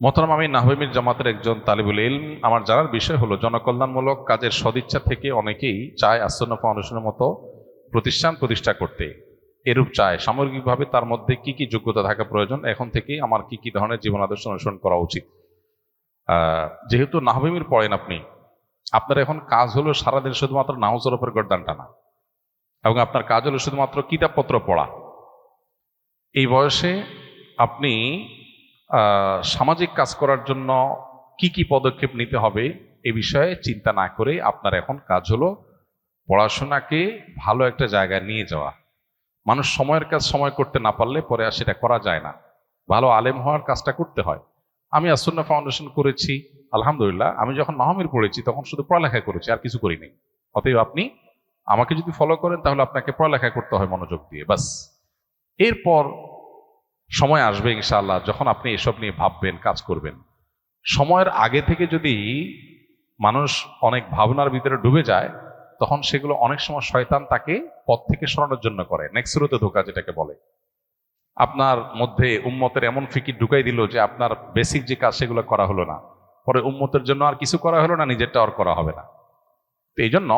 মোহতারাম আমি নাহমির জামাতের একজন তালিবুল ইলম, আমার জানার বিষয় হলো, জনকল্যাণমূলক কাজের সদিচ্ছা থেকে অনেকেই চায় আসন্ন ফাউন্ডেশনের মতো প্রতিষ্ঠান প্রতিষ্ঠা করতে। এরূপ চায়। সামগ্রিকভাবে তার মধ্যে কি কি যোগ্যতা থাকা প্রয়োজন, এখন থেকেই আমার কি কি ধরনের জীবন আদর্শ অনুসরণ করা উচিত। যেহেতু নাহমির পড়েন আপনি, আপনার এখন কাজ হলো সারাদিন শুধুমাত্র নাউজের উপর গর্দান টানা এবং আপনার কাজ হলো শুধুমাত্র কিতাবপত্র পড়া। এই বয়সে আপনি সামাজিক কাজ করার জন্য কি কি পদক্ষেপ নিতে হবে এ বিষয়ে চিন্তা না করে আপনার এখন কাজ হলো পড়াশোনাকে ভালো একটা জায়গায় নিয়ে যাওয়া। মানুষ সময়ের কাজ সময় করতে না পারলে পরে আর সেটা করা যায় না। ভালো আলেম হওয়ার কাজটা করতে হয়। আমি আসন্না ফাউন্ডেশন করেছি, আলহামদুলিল্লাহ। আমি যখন নহমির পড়েছি তখন শুধু পড়ালেখা করেছি, আর কিছু করিনি। অতএব আপনি আমাকে যদি ফলো করেন তাহলে আপনাকে পড়ালেখা করতে হয় মনোযোগ দিয়ে বাস এরপর সময় আসবে ইনশাআল্লাহ, যখন আপনি এসব নিয়ে ভাববেন, কাজ করবেন। সময়ের আগে থেকে যদি মানুষ অনেক ভাবনার ভিতরে ডুবে যায়, তখন সেগুলো অনেক সময় শয়তান তাকে পথ থেকে সরানোর জন্য করে। নেক্সরোতে ধোকা যেটাকে বলে। আপনার মধ্যে উম্মতের এমন ফিকির ঢুকাই দিল যে আপনার বেসিক যে কাজ সেগুলো করা হলো না। পরে উম্মতের জন্য আর কিছু করা হলো না, নিজেরটা আর করা হবে না। তো এই জন্য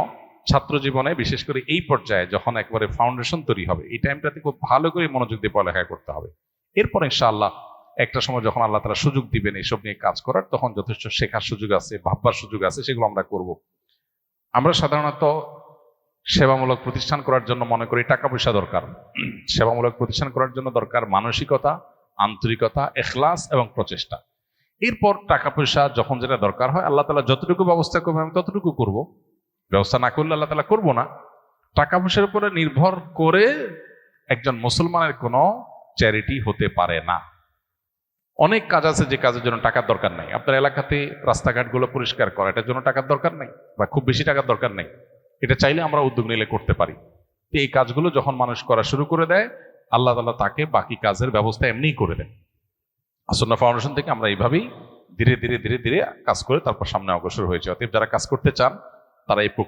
ছাত্র জীবনে বিশেষ করে এই পর্যায়ে যখন একবারে ফাউন্ডেশন তৈরি হবে, এই টাইমটাতে খুব ভালো করে মনোযোগ দিয়ে পড়ালেখা করতে হবে। এরপর ইনশাআল্লাহ একটা সময় যখন আল্লাহ তারা সুযোগ দিবেন এইসব নিয়ে কাজ করার, তখন যথেষ্ট শেখার সুযোগ আছে, ভাববার সুযোগ আছে, সেগুলো আমরা করব। আমরা সাধারণত সেবামূলক প্রতিষ্ঠান করার জন্য মনে করি টাকা পয়সা দরকার। সেবামূলক প্রতিষ্ঠান করার জন্য দরকার মানসিকতা, আন্তরিকতা, এখলাস এবং প্রচেষ্টা। এরপর টাকা পয়সা যখন যেটা দরকার হয়, আল্লাহ তালা যতটুকু ব্যবস্থা করবে আমি ততটুকু করব। ব্যবস্থা না করলে আল্লাহ তালা করব না। টাকা পয়সার উপরে নির্ভর করে একজন মুসলমানের কোনো চ্যারিটি হতে পারে না। অনেক কাজ আছে যে কাজের জন্য টাকার দরকার নেই। আপনার এলাকাতে রাস্তাঘাটগুলো পরিষ্কার করা, এটার জন্য টাকার দরকার নেই বা খুব বেশি টাকার দরকার নেই। এটা চাইলে আমরা উদ্যোগ নিলে করতে পারি। তো এই কাজগুলো যখন মানুষ করা শুরু করে দেয়, আল্লাহ তালা তাকে বাকি কাজের ব্যবস্থা এমনিই করে দেন। আসন্না ফাউন্ডেশন থেকে আমরা এইভাবেই ধীরে ধীরে ধীরে ধীরে কাজ করে তারপর সামনে অগ্রসর হয়েছে। অতএব যারা কাজ করতে চান, তারা এই প্রক্রিয়া